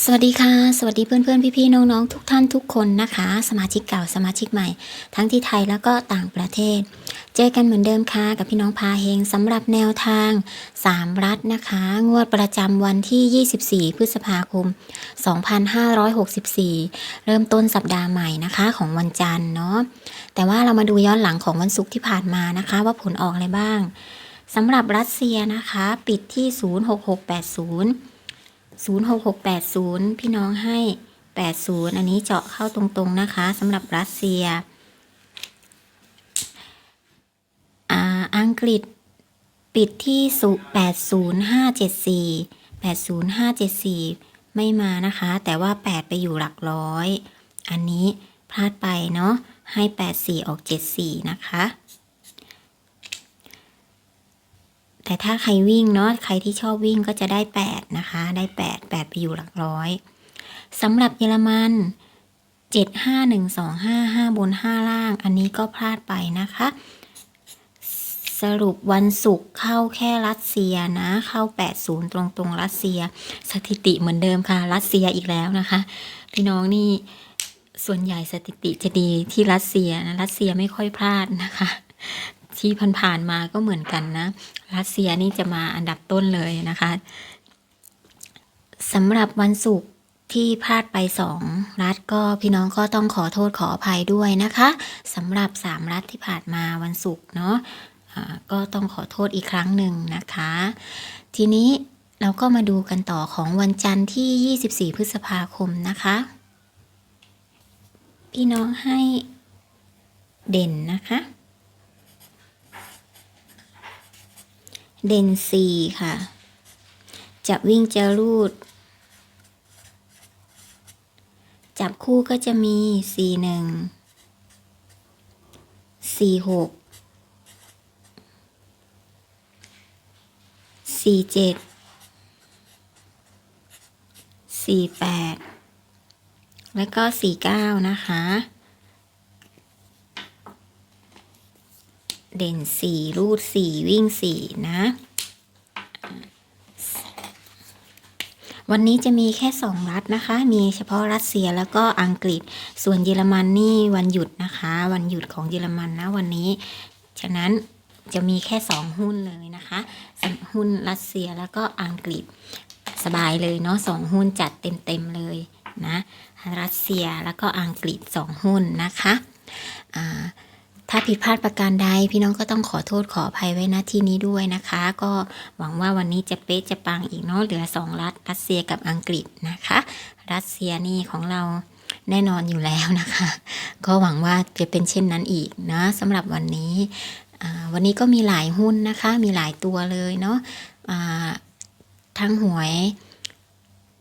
สวัสดีค่ะ สวัสดีเพื่อนๆ พี่ๆ น้องๆ ทุกท่านทุกคนนะคะ สมาชิกเก่าสมาชิกใหม่ ทั้งที่ไทยแล้วก็ต่างประเทศ เจอกันเหมือนเดิมค่ะ กับพี่น้องพาเฮงสำหรับแนวทาง 3 รัฐนะคะ งวดประจำวันที่ 24 พฤษภาคม 2564 เริ่มต้นสัปดาห์ใหม่นะคะของวันจันทร์เนาะแต่ว่าเรามาดูย้อนหลังของวันศุกร์ที่ผ่านมานะคะ ว่าผลออกอะไรบ้างสำหรับรัสเซียนะคะ ปิดที่ 06680 06680 พี่น้องให้ 80 อันนี้เจาะเข้าตรงๆนะคะสำหรับรัสเซียอังกฤษปิดที่สุ80574 80574 ไม่มานะคะ แต่ว่า 8 ไปอยู่หลักร้อย อันนี้พลาดไปเนาะให้ 84 ออก 74 นะคะ แต่ถ้าใครวิ่งเนาะใครที่ชอบวิ่งก็จะได้ 8 นะคะ ได้ 8 8 ไปอยู่หลักร้อยสำหรับเยอรมัน7 5 1 2 5 5 บน 5 ล่าง อันนี้ก็พลาดไปนะคะ สรุปวันศุกร์เข้าแค่รัสเซียนะ เข้า 80 ตรงตรงรัสเซีย สถิติเหมือนเดิมค่ะ รัสเซียอีกแล้วนะคะ พี่น้องนี่ส่วนใหญ่สถิติจะดีที่รัสเซียนะ รัสเซียไม่ค่อยพลาดนะคะ ที่ผ่านๆมาก็เหมือนกันนะ รัสเซียนี่จะมาอันดับต้นเลยนะคะสำหรับวันศุกร์ที่พลาดไปสองรัฐก็พี่น้องก็ต้องขอโทษขออภัยด้วยนะคะสำหรับสามรัฐที่ผ่านมาวันศุกร์เนาะก็ต้องขอโทษอีกครั้งหนึ่งนะคะ ทีนี้เราก็มาดูกันต่อของวันจันทร์ที่ 24 พฤษภาคมนะคะ พี่น้องให้เด่นนะคะ เด่นสี่ค่ะจะวิ่งจะรูด จับคู่ก็จะมีสี่หนึ่งสี่หกสี่เจ็ดสี่แปดแล้วก็สี่เก้านะคะ เด่นสี่รูดสี่วิ่งสี่นะ วันนี้จะมีแค่สองรัฐนะคะ มีเฉพาะรัสเซียแล้วก็อังกฤษ ส่วนเยอรมันนี่วันหยุดนะคะ วันหยุดของเยอรมันนะวันนี้ ฉะนั้นจะมีแค่สองหุ้นเลยนะคะ หุ้นรัสเซียแล้วก็อังกฤษสบายเลยเนาะสองหุ้นจัดเต็มๆเลยนะ รัสเซียแล้วก็อังกฤษสองหุ้นนะคะอ่า ผิดพลาดประการใด พี่น้องก็ต้องขอโทษขออภัยไว้ณที่นี้ด้วยนะคะ ก็หวังว่าวันนี้จะเป๊ะจะปังอีกเนาะเหลือสองรัฐรัสเซียกับอังกฤษนะคะ รัสเซียนี่ของเราแน่นอนอยู่แล้วนะคะ ก็หวังว่าจะเป็นเช่นนั้นอีกนะสำหรับวันนี้วันนี้ก็มีหลายหุ้นนะคะ มีหลายตัวเลยเนาะอ่าทั้งหวย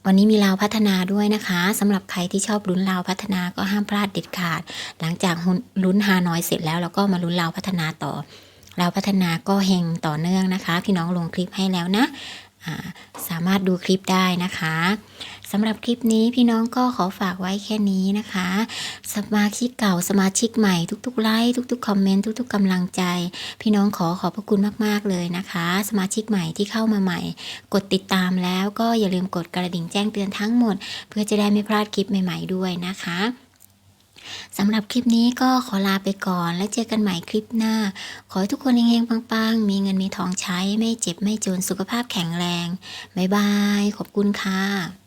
วันนี้มีลาวพัฒนาด้วยนะคะสำหรับใครที่ชอบลุ้นลาวพัฒนาก็ห้ามพลาดเด็ดขาด หลังจากลุ้นฮานอยเสร็จแล้วเราก็มาลุ้นลาวพัฒนาต่อลาวพัฒนาก็เฮงต่อเนื่องนะคะ พี่น้องลงคลิปให้แล้วนะสามารถดูคลิปได้นะคะ สำหรับคลิปนี้พี่น้องก็ขอฝากไว้แค่นี้นะคะ สมาชิกเก่าสมาชิกใหม่ทุกๆไลค์ทุกๆคอมเมนต์ทุกๆกำลังใจ พี่น้องขอขอบพระคุณมากๆเลยนะคะ สมาชิกใหม่ที่เข้ามาใหม่ กดติดตามแล้วก็อย่าลืมกดกระดิ่งแจ้งเตือนทั้งหมด เพื่อจะได้ไม่พลาดคลิปใหม่ ๆด้วยนะคะสำหรับคลิปนี้ก็ขอลาไปก่อนแล้วเจอกันใหม่คลิปหน้า ขอให้ทุกคนเฮงๆปังๆ มีเงินมีทองใช้ไม่เจ็บไม่จนสุขภาพแข็งแรง บ๊ายบาย ขอบคุณค่ะ